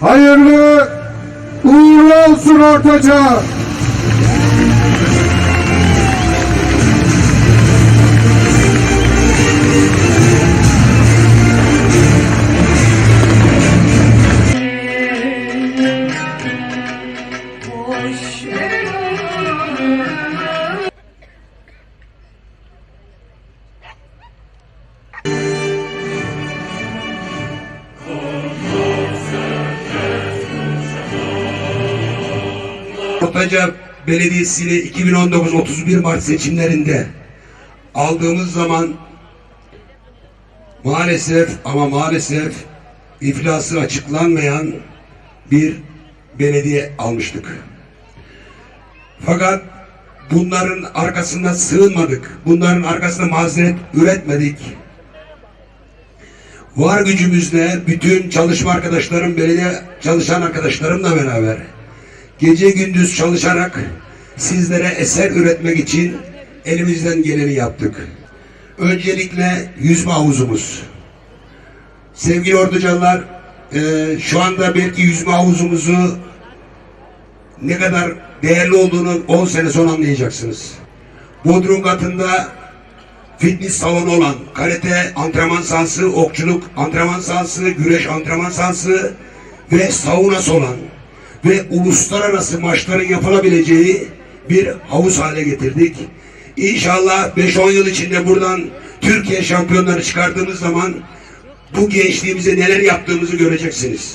Hayırlı uğurlu olsun Ortaca. Ortaca Belediyesi ile 2019 31 Mart seçimlerinde aldığımız zaman maalesef ama maalesef iflası açıklanmayan bir belediye almıştık. Fakat bunların arkasına sığınmadık. Bunların arkasına mazeret üretmedik. Var gücümüzle bütün çalışma arkadaşlarım, belediye çalışan arkadaşlarımla beraber gece gündüz çalışarak sizlere eser üretmek için elimizden geleni yaptık. Öncelikle yüzme havuzumuz. Sevgili orducanlar, e, şu anda belki yüzme havuzumuzu ne kadar değerli olduğunu 10 sene sonra anlayacaksınız. Bodrum katında fitness salonu olan karate antrenman sahası, okçuluk antrenman sahası, güreş antrenman sahası ve saunası olan ve uluslararası maçların yapılabileceği bir havuz hale getirdik. İnşallah 5-10 yıl içinde buradan Türkiye şampiyonları çıkardığımız zaman bu gençliğimize neler yaptığımızı göreceksiniz.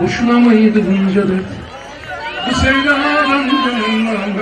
Boşuna mıydı bunca dert? Bu sevdadan dönmem